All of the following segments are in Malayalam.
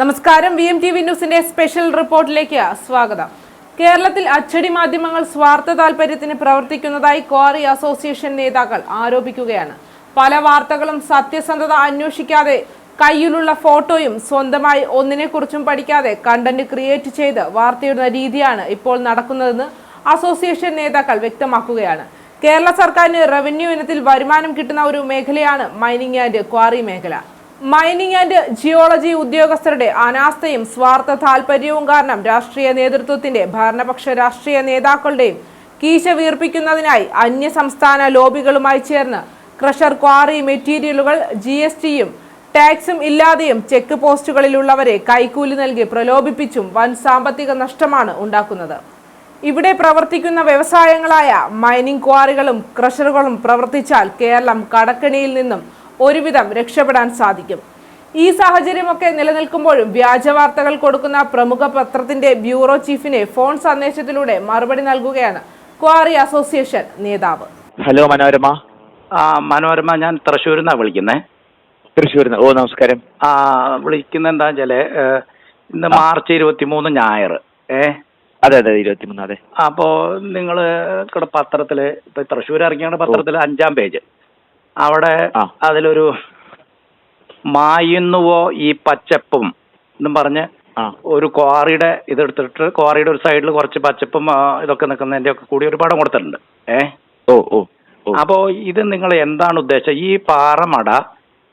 നമസ്കാരം. വി എം ടി വി ന്യൂസിന്റെ സ്പെഷ്യൽ റിപ്പോർട്ടിലേക്ക് സ്വാഗതം. കേരളത്തിൽ അച്ചടി മാധ്യമങ്ങൾ സ്വാർത്ഥ താൽപര്യത്തിന് പ്രവർത്തിക്കുന്നതായി ക്വാറി അസോസിയേഷൻ നേതാക്കൾ ആരോപിക്കുകയാണ്. പല വാർത്തകളും സത്യസന്ധത അന്വേഷിക്കാതെ കയ്യിലുള്ള ഫോട്ടോയും സ്വന്തമായി ഒന്നിനെക്കുറിച്ചും പഠിക്കാതെ കണ്ടന്റ് ക്രിയേറ്റ് ചെയ്ത് വാർത്തയിടുന്ന രീതിയാണ് ഇപ്പോൾ നടക്കുന്നതെന്ന് അസോസിയേഷൻ നേതാക്കൾ വ്യക്തമാക്കുകയാണ്. കേരള സർക്കാരിന് റവന്യൂ ഇനത്തിൽ വരുമാനം കിട്ടുന്ന ഒരു മേഖലയാണ് മൈനിങ് ആൻഡ് ക്വാറി മേഖല. മൈനിങ് ആൻഡ് ജിയോളജി ഉദ്യോഗസ്ഥരുടെ അനാസ്ഥയും സ്വാർത്ഥ താല്പര്യവും കാരണം രാഷ്ട്രീയ നേതൃത്വത്തിന്റെ ഭരണപക്ഷ രാഷ്ട്രീയ നേതാക്കളുടെയും കീശ വീർപ്പിക്കുന്നതിനായി അന്യ സംസ്ഥാന ലോബികളുമായി ചേർന്ന് ക്രഷർ ക്വാറി മെറ്റീരിയലുകൾ ജി എസ് ടിയും ടാക്സും ഇല്ലാതെയും ചെക്ക് പോസ്റ്റുകളിലുള്ളവരെ കൈക്കൂലി നൽകി പ്രലോഭിപ്പിച്ചും വൻ സാമ്പത്തിക നഷ്ടമാണ് ഉണ്ടാക്കുന്നത്. ഇവിടെ പ്രവർത്തിക്കുന്ന വ്യവസായങ്ങളായ മൈനിങ് ക്വാറികളും ക്രഷറുകളും പ്രവർത്തിച്ചാൽ കേരളം കടക്കണിയിൽ നിന്നും ഒരുവിധം രക്ഷപ്പെടാൻ സാധിക്കും. ഈ സാഹചര്യമൊക്കെ നിലനിൽക്കുമ്പോഴും വ്യാജ വാർത്തകൾ കൊടുക്കുന്ന പ്രമുഖ പത്രത്തിന്റെ ബ്യൂറോ ചീഫിനെ ഫോൺ സന്ദേശത്തിലൂടെ മറുപടി നൽകുകയാണ് ക്വാറി അസോസിയേഷൻ നേതാവ്. ഹലോ മനോരമ. ആ മനോരമ ഞാൻ തൃശ്ശൂരിൽ നിന്നാണ് വിളിക്കുന്നത് തൃശ്ശൂരിന്ന്. ഓ നമസ്കാരം. ആ വിളിക്കുന്ന എന്താ വെച്ചാൽ ഇന്ന് മാർച്ച് ഇരുപത്തി മൂന്ന് ഞായർ ഏ? അതെ അതെ ഇരുപത്തിമൂന്ന് അതെ. അപ്പോ നിങ്ങൾ പത്രത്തിൽ ഇപ്പൊ തൃശ്ശൂർ ഇറങ്ങിയ പത്രത്തിൽ അഞ്ചാം പേജ്. അവിടെ അതിലൊരു മായുന്നുവോ ഈ പച്ചപ്പും എന്നും പറഞ്ഞ് ഒരു ക്വാറിയുടെ ഇതെടുത്തിട്ട് ക്വാറിയുടെ ഒരു സൈഡിൽ കുറച്ച് പച്ചപ്പും ഇതൊക്കെ നിൽക്കുന്നതിന്റെ ഒക്കെ കൂടി ഒരു പടം കൊടുത്തിട്ടുണ്ട്. ഏ? ഓ ഓ അപ്പോ ഇത് നിങ്ങൾ എന്താണ് ഉദ്ദേശം ഈ പാറമട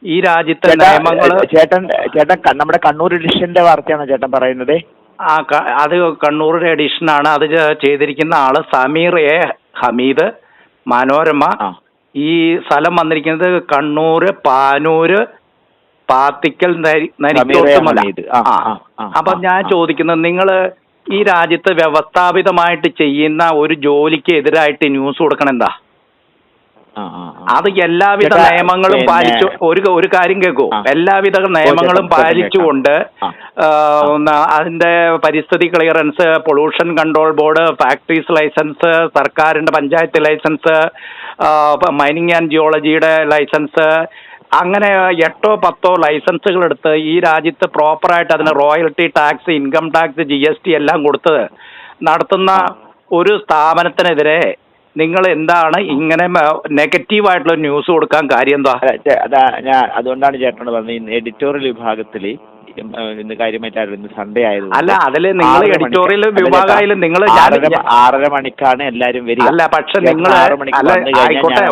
ഈ രാജ്യത്തെ നിയമങ്ങൾ ചേട്ടൻ ചേട്ടൻ നമ്മുടെ കണ്ണൂർ എഡിഷന്റെ വാർത്തയാണ് ചേട്ടൻ പറയുന്നത്. ആ അത് കണ്ണൂരുടെ എഡിഷനാണ് അത് ചെയ്തിരിക്കുന്ന ആൾ സമീർ എ ഹമീദ് മനോരമ ഈ സ്ഥലം വന്നിരിക്കുന്നത് കണ്ണൂര് പാനൂര് പാത്തിക്കൽ നരിക്കോട്ടുമല. അപ്പൊ ഞാൻ. ചോദിക്കുന്നത് നിങ്ങൾ ഈ രാജ്യത്ത് വ്യവസ്ഥാപിതമായിട്ട് ചെയ്യുന്ന ഒരു ജോലിക്ക് എതിരായിട്ട് ന്യൂസ് കൊടുക്കണം എന്താ. അത് എല്ലാവിധ നിയമങ്ങളും പാലിച്ചു. ഒരു ഒരു കാര്യം കേൾക്കൂ എല്ലാവിധ നിയമങ്ങളും പാലിച്ചുകൊണ്ട് അതിന്റെ പരിസ്ഥിതി clearance pollution control board factories licence സർക്കാരിന്റെ പഞ്ചായത്ത് ലൈസൻസ് മൈനിങ് ആൻഡ് ജിയോളജിയുടെ ലൈസൻസ് അങ്ങനെ എട്ടോ പത്തോ ലൈസൻസുകൾ എടുത്ത് ഈ രാജ്യത്ത് പ്രോപ്പറായിട്ട് അതിന് royalty tax income tax G S T എല്ലാം കൊടുത്ത് നടത്തുന്ന ഒരു സ്ഥാപനത്തിനെതിരെ നിങ്ങൾ എന്താണ് ഇങ്ങനെ നെഗറ്റീവ് ആയിട്ടുള്ള ന്യൂസ് കൊടുക്കാൻ കാര്യം എന്താ? അതാ ഞാൻ അതുകൊണ്ടാണ് ചേട്ടനോട് പറഞ്ഞത്. എഡിറ്റോറിയൽ വിഭാഗത്തിൽ ഇന്ന് കാര്യമായിട്ടായിരുന്നു ഇന്ന് സൺഡേ ആയിരുന്നു അല്ല അതിൽ നിങ്ങൾ എഡിറ്റോറിയൽ വിഭാഗമായാലും നിങ്ങൾ ആറര മണിക്കാണ് എല്ലാരും വരിക. അല്ല പക്ഷെ നിങ്ങൾ ആയിക്കോട്ടെ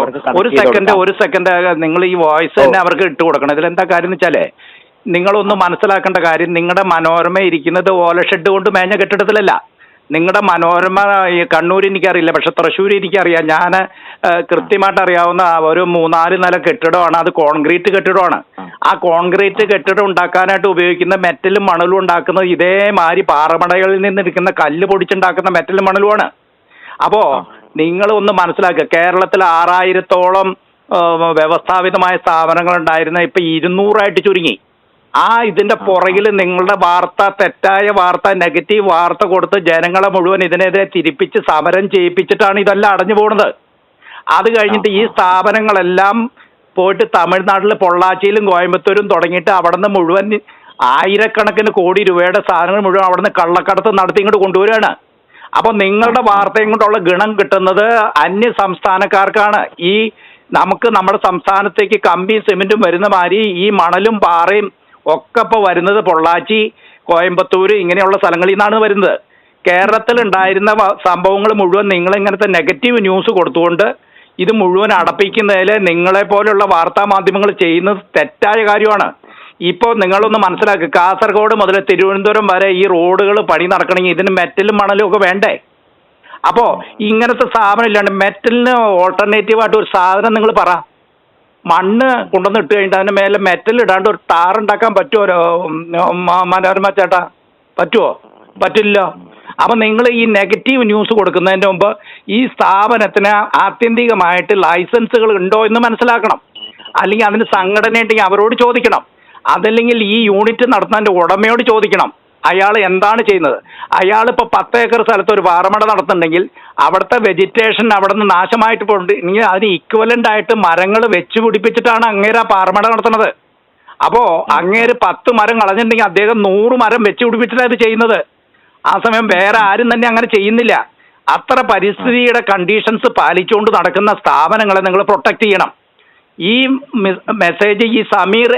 ഒരു സെക്കൻഡ് ഒരു സെക്കൻഡ് നിങ്ങൾ ഈ വോയിസ് തന്നെ അവർക്ക് ഇട്ട് കൊടുക്കണം. ഇതിലെന്താ കാര്യം എന്ന് വെച്ചാലേ നിങ്ങളൊന്ന് മനസ്സിലാക്കേണ്ട കാര്യം നിങ്ങളുടെ മനോരമ ഇരിക്കുന്നത് ഓല ഷെഡ് കൊണ്ട് മേഞ്ഞ കെട്ടിടത്തിലല്ല. നിങ്ങളുടെ മനോരമ ഈ കണ്ണൂർ എനിക്കറിയില്ല പക്ഷെ തൃശ്ശൂർ എനിക്കറിയാം. ഞാൻ കൃത്യമായിട്ട് അറിയാവുന്ന ഒരു മൂന്നാൽ നില കെട്ടിടമാണ്. അത് കോൺക്രീറ്റ് കെട്ടിടമാണ്. ആ. കോൺക്രീറ്റ് കെട്ടിടം ഉണ്ടാക്കാനായിട്ട് ഉപയോഗിക്കുന്ന മെറ്റലും മണലും ഉണ്ടാക്കുന്നത് ഇതേമാതിരി പാറമടകളിൽ നിന്നിരിക്കുന്ന കല്ല് പൊടിച്ചുണ്ടാക്കുന്ന മെറ്റലും മണലുമാണ്. അപ്പോ നിങ്ങൾ ഒന്ന് മനസ്സിലാക്കുക. കേരളത്തിൽ ആറായിരത്തോളം വ്യവസ്ഥാപിതമായ സ്ഥാപനങ്ങൾ ഉണ്ടായിരുന്ന ഇപ്പൊ ഇരുന്നൂറായിട്ട് ചുരുങ്ങി. ആ ഇതിന്റെ പുറകിൽ നിങ്ങളുടെ വാർത്ത തെറ്റായ വാർത്ത നെഗറ്റീവ് വാർത്ത കൊടുത്ത് ജനങ്ങളെ മുഴുവൻ ഇതിനെതിരെ തിരിപ്പിച്ച് സമരം ചെയ്യിപ്പിച്ചിട്ടാണ് ഇതെല്ലാം അടഞ്ഞു പോകുന്നത് അത് കഴിഞ്ഞിട്ട് ഈ സ്ഥാപനങ്ങളെല്ലാം പോയിട്ട് തമിഴ്നാട്ടിൽ പൊള്ളാച്ചിയിലും കോയമ്പത്തൂരും തുടങ്ങിയിട്ട് അവിടെ നിന്ന് മുഴുവൻ ആയിരക്കണക്കിന് കോടി രൂപയുടെ സാധനങ്ങൾ മുഴുവൻ അവിടെ നിന്ന് കള്ളക്കടത്ത് നടത്തി ഇങ്ങോട്ട് കൊണ്ടുവരികയാണ്. അപ്പൊ നിങ്ങളുടെ വാർത്തയും കൊണ്ടുള്ള ഗുണം കിട്ടുന്നത് അന്യ സംസ്ഥാനക്കാർക്കാണ്. ഈ നമുക്ക് നമ്മുടെ സംസ്ഥാനത്തേക്ക് കമ്പി സിമെന്റും വരുന്ന മാതിരി ഈ മണലും പാറയും ഒക്കെ ഇപ്പോൾ വരുന്നത് പൊള്ളാച്ചി കോയമ്പത്തൂര് ഇങ്ങനെയുള്ള സ്ഥലങ്ങളിൽ നിന്നാണ് വരുന്നത്. കേരളത്തിൽ ഉണ്ടായിരുന്ന സംഭവങ്ങൾ മുഴുവൻ നിങ്ങൾ ഇങ്ങനത്തെ നെഗറ്റീവ് ന്യൂസ് കൊടുത്തുകൊണ്ട് ഇത് മുഴുവൻ അടപ്പിക്കുന്നതിൽ നിങ്ങളെ പോലുള്ള വാർത്താ മാധ്യമങ്ങൾ ചെയ്യുന്നത് തെറ്റായ കാര്യമാണ്. ഇപ്പോൾ നിങ്ങളൊന്ന് മനസ്സിലാക്കുക കാസർഗോഡ് മുതൽ തിരുവനന്തപുരം വരെ ഈ റോഡുകൾ പണി നടക്കണമെങ്കിൽ ഇതിന് മെറ്റലും മണലും ഒക്കെ വേണ്ടേ? അപ്പോൾ ഇങ്ങനത്തെ സാധനം ഇല്ലാണ്ട് മെറ്റലിന് ഓൾട്ടർനേറ്റീവായിട്ട് ഒരു സാധനം നിങ്ങൾ പറ. മണ്ണ് കൊണ്ടുവന്ന് ഇട്ട് കഴിഞ്ഞിട്ട് അതിന് മേലെ മെറ്റൽ ഇടാണ്ട് ഒരു ടാർ ഉണ്ടാക്കാൻ പറ്റുമോ മനോരമ ചേട്ടാ? പറ്റുമോ പറ്റില്ല അപ്പൊ നിങ്ങൾ ഈ നെഗറ്റീവ് ന്യൂസ് കൊടുക്കുന്നതിന്റെ മുമ്പ് ഈ സ്ഥാപനത്തിന് ആത്യന്തികമായിട്ട് ലൈസൻസുകൾ ഉണ്ടോ എന്ന് മനസ്സിലാക്കണം. അല്ലെങ്കിൽ അതിന് സംഘടന ഉണ്ടെങ്കിൽ അവരോട് ചോദിക്കണം. അതല്ലെങ്കിൽ ഈ യൂണിറ്റ് നടത്തുന്നതിന്റെ ഉടമയോട് ചോദിക്കണം. അയാൾ എന്താണ് ചെയ്യുന്നത്? അയാൾ ഇപ്പോൾ പത്ത് ഏക്കർ സ്ഥലത്ത് ഒരു പാറമട നടത്തുന്നുണ്ടെങ്കിൽ അവിടുത്തെ വെജിറ്റേഷൻ അവിടെ നിന്ന് നാശമായിട്ട് പോകുന്നുണ്ട് ഇനി അതിന് ഇക്വലന്റ് ആയിട്ട് മരങ്ങൾ വെച്ച് പിടിപ്പിച്ചിട്ടാണ് അങ്ങേര് പാറമട നടത്തുന്നത്. അപ്പോൾ അങ്ങേര് പത്ത് മരം കളഞ്ഞിട്ടുണ്ടെങ്കിൽ അദ്ദേഹം നൂറ് മരം വെച്ച് പിടിപ്പിച്ചിട്ടാണ് ഇത് ചെയ്യുന്നത്. ആ സമയം വേറെ ആരും തന്നെ അങ്ങനെ ചെയ്യുന്നില്ല. അത്ര പരിസ്ഥിതിയുടെ കണ്ടീഷൻസ് പാലിച്ചുകൊണ്ട് നടക്കുന്ന സ്ഥാപനങ്ങളെ നിങ്ങൾ പ്രൊട്ടക്ട് ചെയ്യണം. ഈ മെസ്സേജ് ഈ സമീർ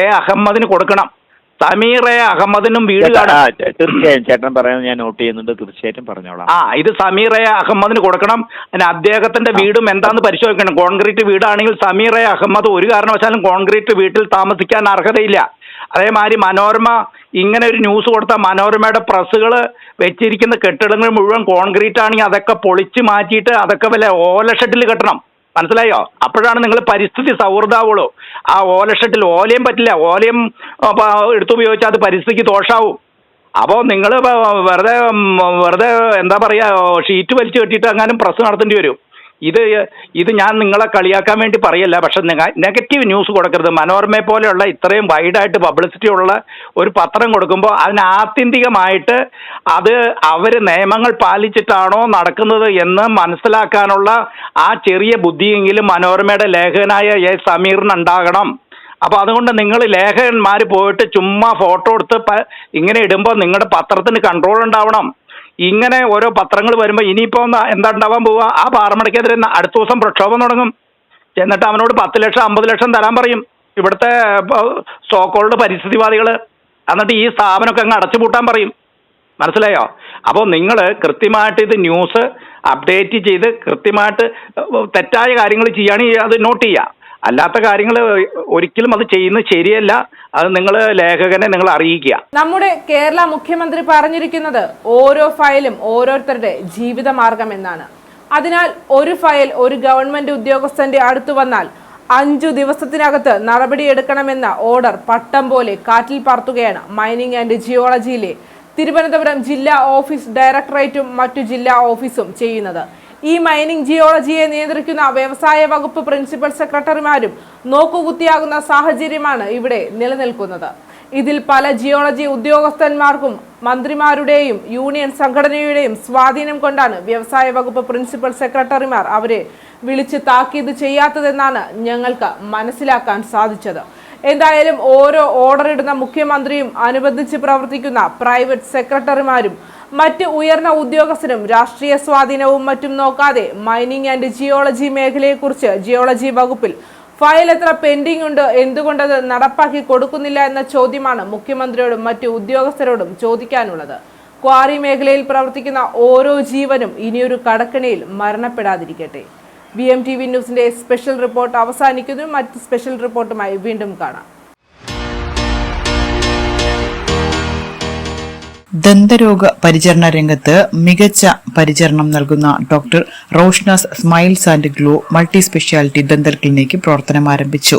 എ അഹമ്മദിന് കൊടുക്കണം. സമീർ എ അഹമ്മദിനും വീട് ചേട്ടാ, ചേ- തീർച്ചയായും ചേട്ടൻ പറയുന്നത് ഞാൻ നോട്ട് ചെയ്യുന്നുണ്ട്. തീർച്ചയായിട്ടും പറഞ്ഞോളാം. ആ ഇത് സമീറെ അഹമ്മദിന് കൊടുക്കണം. പിന്നെ അദ്ദേഹത്തിന്റെ വീടും എന്താന്ന് പരിശോധിക്കണം. കോൺക്രീറ്റ് വീടാണെങ്കിൽ സമീറെ അഹമ്മദ് ഒരു കാരണവശാലും കോൺക്രീറ്റ് വീട്ടിൽ താമസിക്കാൻ അർഹതയില്ല. അതേമാതിരി മനോരമ ഇങ്ങനെ ഒരു ന്യൂസ് കൊടുത്ത മനോരമയുടെ പ്രസ്സുകൾ വെച്ചിരിക്കുന്ന കെട്ടിടങ്ങൾ മുഴുവൻ കോൺക്രീറ്റ് ആണെങ്കിൽ അതൊക്കെ പൊളിച്ച് മാറ്റിയിട്ട് അതൊക്കെ വല്ല ഓല ഷെഡിൽ കെട്ടണം. മനസ്സിലായോ? അപ്പോഴാണ് നിങ്ങൾ പരിസ്ഥിതി സൗഹൃദാവുള്ളൂ ആ ഓല ഷെഡിൽ ഓലയും പറ്റില്ല. ഓലയും എടുത്തുപയോഗിച്ചാൽ അത് പരിസ്ഥിതിക്ക് ദോഷാവും. അപ്പോൾ നിങ്ങൾ വെറുതെ വെറുതെ എന്താ പറയുക ഷീറ്റ് വലിച്ചു കെട്ടിയിട്ട് എങ്ങാനും പ്രസ് നടത്തേണ്ടി വരും. ഇത് ഇത് ഞാൻ നിങ്ങളെ കളിയാക്കാൻ വേണ്ടി പറയല്ല പക്ഷെ നെഗറ്റീവ് ന്യൂസ് കൊടുക്കരുത്. മനോരമയെ പോലെയുള്ള ഇത്രയും വൈഡായിട്ട് പബ്ലിസിറ്റി ഉള്ള ഒരു പത്രം കൊടുക്കുമ്പോൾ അതിന് ആത്യന്തികമായിട്ട് അത് അവർ നിയമങ്ങൾ പാലിച്ചിട്ടാണോ നടക്കുന്നത് എന്ന് മനസ്സിലാക്കാനുള്ള ആ ചെറിയ ബുദ്ധിയെങ്കിലും മനോരമയുടെ ലേഖകനായ എ. സമീറിന് ഉണ്ടാകണം അപ്പൊ അതുകൊണ്ട് നിങ്ങൾ ലേഖകന്മാർ പോയിട്ട് ചുമ്മാ ഫോട്ടോ എടുത്ത് ഇങ്ങനെ ഇടുമ്പോൾ നിങ്ങളുടെ പത്രത്തിന് കൺട്രോൾ ഉണ്ടാവണം. ഇങ്ങനെ ഓരോ പത്രങ്ങൾ വരുമ്പോൾ ഇനിയിപ്പോൾ എന്താ ഉണ്ടാവാൻ പോവുക ആ പാറമടയ്ക്കെതിരെ അടുത്ത ദിവസം പ്രക്ഷോഭം തുടങ്ങും. എന്നിട്ട് അവനോട് പത്ത് ലക്ഷം അമ്പത് ലക്ഷം തരാൻ പറയും. ഇവിടുത്തെ സോക്കോളുടെ പരിസ്ഥിതിവാദികൾ എന്നിട്ട് ഈ സ്ഥാപനമൊക്കെ അങ്ങ് അടച്ചുപൂട്ടാൻ പറയും. മനസ്സിലായോ? അപ്പോൾ നിങ്ങൾ കൃത്യമായിട്ട് ഇത് ന്യൂസ് അപ്ഡേറ്റ് ചെയ്ത് കൃത്യമായിട്ട് തെറ്റായ കാര്യങ്ങൾ ചെയ്യുകയാണെങ്കിൽ അത് നോട്ട് ചെയ്യുക അല്ലാത്ത കാര്യങ്ങൾ ഒരിക്കലും അത് ചെയ്യുന്നത് ശരിയല്ല. അത് നിങ്ങൾ ലേഖകനെ നിങ്ങൾ അറിയിക്കുക. നമ്മുടെ കേരള മുഖ്യമന്ത്രി പറഞ്ഞിരിക്കുന്നത് ഓരോ ഫയലും ഓരോരുത്തരുടെ ജീവിതമാർഗം എന്നാണ്. അതിനാൽ ഒരു ഫയൽ ഒരു ഗവൺമെന്റ് ഉദ്യോഗസ്ഥന്റെ അടുത്ത് വന്നാൽ അഞ്ചു ദിവസത്തിനകത്ത് നടപടിയെടുക്കണമെന്ന ഓർഡർ പട്ടം പോലെ കാറ്റിൽ പറത്തുകയാണ് മൈനിങ് ആൻഡ് ജിയോളജിയിലെ തിരുവനന്തപുരം ജില്ലാ ഓഫീസ് ഡയറക്ടറേറ്റും മറ്റു ജില്ലാ ഓഫീസും ചെയ്യുന്നത്. ഈ മൈനിങ് ജിയോളജിയെ നിയന്ത്രിക്കുന്ന വ്യവസായ വകുപ്പ് പ്രിൻസിപ്പൽ സെക്രട്ടറിമാരും നോക്കുകുത്തിയാകുന്ന സാഹചര്യമാണ് ഇവിടെ നിലനിൽക്കുന്നത്. ഇതിൽ പല ജിയോളജി ഉദ്യോഗസ്ഥന്മാർക്കും മന്ത്രിമാരുടെയും യൂണിയൻ സംഘടനയുടെയും സ്വാധീനം കൊണ്ടാണ് വ്യവസായ വകുപ്പ് പ്രിൻസിപ്പൽ സെക്രട്ടറിമാർ അവരെ വിളിച്ച് താക്കീത് ചെയ്യാത്തതെന്നാണ് ഞങ്ങൾക്ക് മനസ്സിലാക്കാൻ സാധിച്ചത്. എന്തായാലും ഓരോ ഓർഡർ ഇടുന്ന മുഖ്യമന്ത്രിയും അനുബന്ധിച്ച് പ്രവർത്തിക്കുന്ന പ്രൈവറ്റ് സെക്രട്ടറിമാരും മറ്റ് ഉയർന്ന ഉദ്യോഗസ്ഥരും രാഷ്ട്രീയ സ്വാധീനവും മറ്റും നോക്കാതെ മൈനിങ് ആൻഡ് ജിയോളജി മേഖലയെക്കുറിച്ച് ജിയോളജി വകുപ്പിൽ ഫയൽ എത്ര പെൻഡിംഗ് ഉണ്ട് എന്തുകൊണ്ടത് നടപ്പാക്കി കൊടുക്കുന്നില്ല എന്ന ചോദ്യമാണ് മുഖ്യമന്ത്രിയോടും മറ്റ് ഉദ്യോഗസ്ഥരോടും ചോദിക്കാനുള്ളത്. ക്വാറി മേഖലയിൽ പ്രവർത്തിക്കുന്ന ഓരോ ജീവനും ഇനിയൊരു കടക്കണിയിൽ മരണപ്പെടാതിരിക്കട്ടെ. വി എം ടി വി ന്യൂസിന്റെ സ്പെഷ്യൽ റിപ്പോർട്ട് അവസാനിക്കുന്നു. മറ്റ് സ്പെഷ്യൽ റിപ്പോർട്ടുമായി വീണ്ടും കാണാം. ദന്തരോഗ പരിചരണ രംഗത്ത് മികച്ച പരിചരണം നൽകുന്ന doctor Roshna's smiles and glow multi speciality dental clinic പ്രവർത്തനം ആരംഭിച്ചു